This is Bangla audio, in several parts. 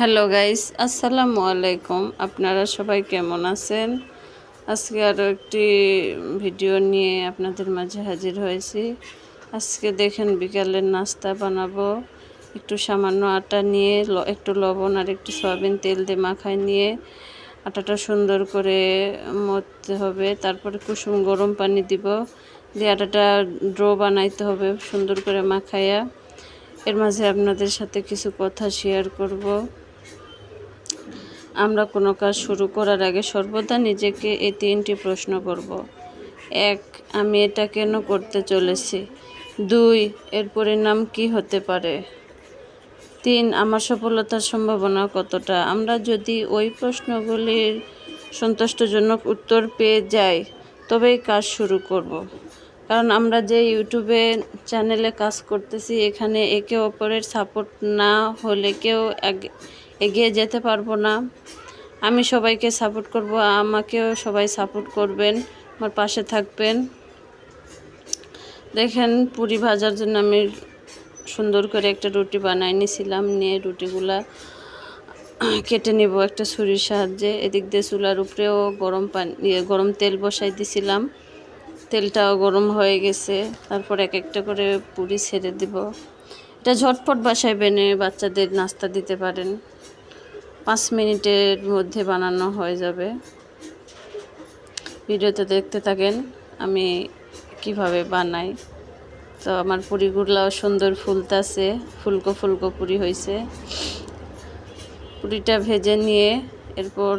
হ্যালো গাইস, আসসালামু আলাইকুম। আপনারা সবাই কেমন আছেন? আজকে আরও একটি ভিডিও নিয়ে আপনাদের মাঝে হাজির হয়েছি। আজকে দেখেন বিকালের নাস্তা বানাবো। একটু সামান্য আটা নিয়ে একটু লবণ আর একটু সয়াবিন তেল দিয়ে মাখায় নিয়ে আটাটা সুন্দর করে মতে হবে। তারপরে কুসুম গরম পানি দিব। দিয়ে আটাটা ড্রো বানাইতে হবে সুন্দর করে মাখাইয়া। এর মাঝে আপনাদের সাথে কিছু কথা শেয়ার করব। আমরা কোনো কাজ শুরু করার আগে সর্বদা নিজেকে এই তিনটি প্রশ্ন করব। এক, আমি এটা কেন করতে চলেছি? দুই, এর পরিণাম কি হতে পারে? তিন, আমার সফলতার সম্ভাবনা কতটা? আমরা যদি ওই প্রশ্নগুলির সন্তুষ্টজনক উত্তর পেয়ে যাই, তবেই কাজ শুরু করব। কারণ আমরা যে ইউটিউবে চ্যানেলে কাজ করতেছি, এখানে একে অপরের সাপোর্ট না হলে কেউ এগিয়ে যেতে পারব না। আমি সবাইকে সাপোর্ট করব আমাকেও সবাই সাপোর্ট করবেন আমার পাশে থাকবেন। দেখেন পুরি ভাজার জন্য আমি সুন্দর করে একটা রুটি বানাই নিয়েছিলাম নিয়ে রুটিগুলা কেটে নেব একটা ছুরির সাহায্যে। এদিক দিয়ে চুলার উপরেও গরম পানি ইয়ে, গরম তেল বসাই দিছিলাম। তেলটাও গরম হয়ে গেছে তারপর এক একটা করে পুরি ছেড়ে দিব। এটা ঝটপট বাসায় বেনে বাচ্চাদের নাস্তা দিতে পারেন। পাঁচ মিনিটের মধ্যে বানানো হয়ে যাবে। ভিডিওতে দেখতে থাকেন আমি কীভাবে বানাই। তো আমার পুরিগুলাও সুন্দর ফুলতাছে, ফুলকো ফুলকো পুরি হয়েছে পুরিটা ভেজে নিয়ে এরপর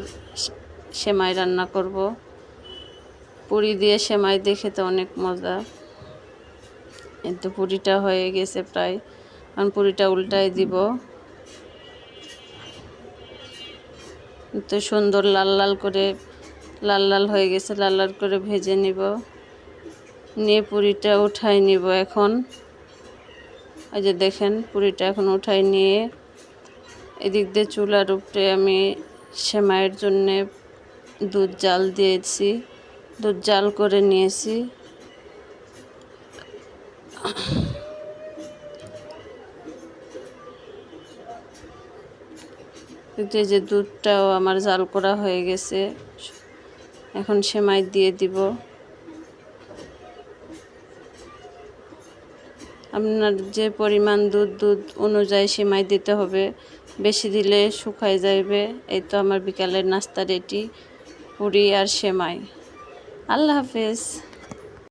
সেমাই রান্না করব। পুরি দিয়ে সেমাই দেখে তো অনেক মজা। কিন্তু পুরিটা হয়ে গেছে প্রায়। কারণ পুরিটা উল্টায় দিব। তো সুন্দর লাল লাল করে, লাল লাল হয়ে গেছে, লাল লাল করে ভেজে নিব। নিয়ে পুরিটা উঠাই নিব এখন। এই যে দেখেন, পুরিটা এখন উঠাই নিয়ে এদিক দিয়ে চুলার উপরে আমি সেমাইয়ের জন্যে দুধ জাল দিয়েছি। দুধ জাল করে নিয়েছি। এই যে দুধটাও আমার জাল করা হয়ে গেছে, এখন সেমাই দিয়ে দিব। আপনার যে পরিমাণ দুধ দুধ অনুযায়ী সেমাই দিতে হবে। বেশি দিলে শুকায় যাবে এই তো আমার বিকালের নাস্তা রেডি, পুরি আর সেমাই। আল্লাহ হাফেজ।